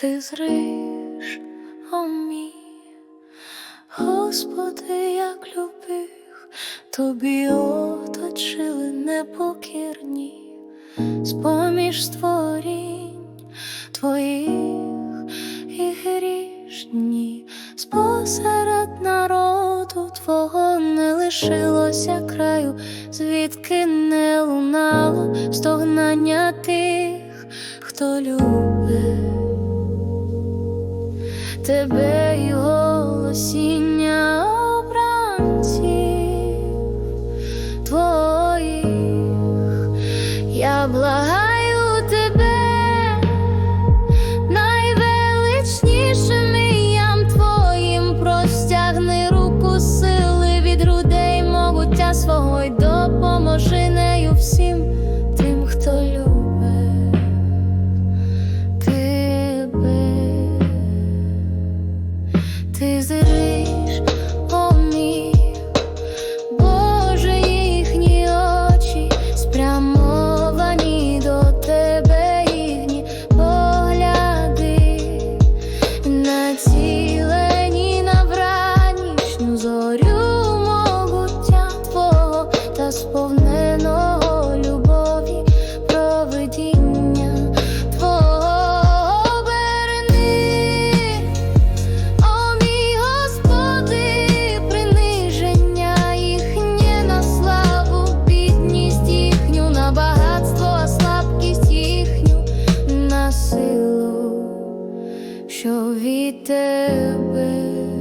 ти зриш, о мій, Господи, як любив, тобі оточили непокірні, з-поміж створінь твоїх і грішні, спосеред народу Твого не лишилося краю, звідки не лунало стогнання тих, хто любить тебе і голосіння обранців твоїх. Я благаю тебе, найвеличнішим ім'ям твоїм простягни руку сили від грудей могуття свого й допоможи нею всім Ти що від тебе.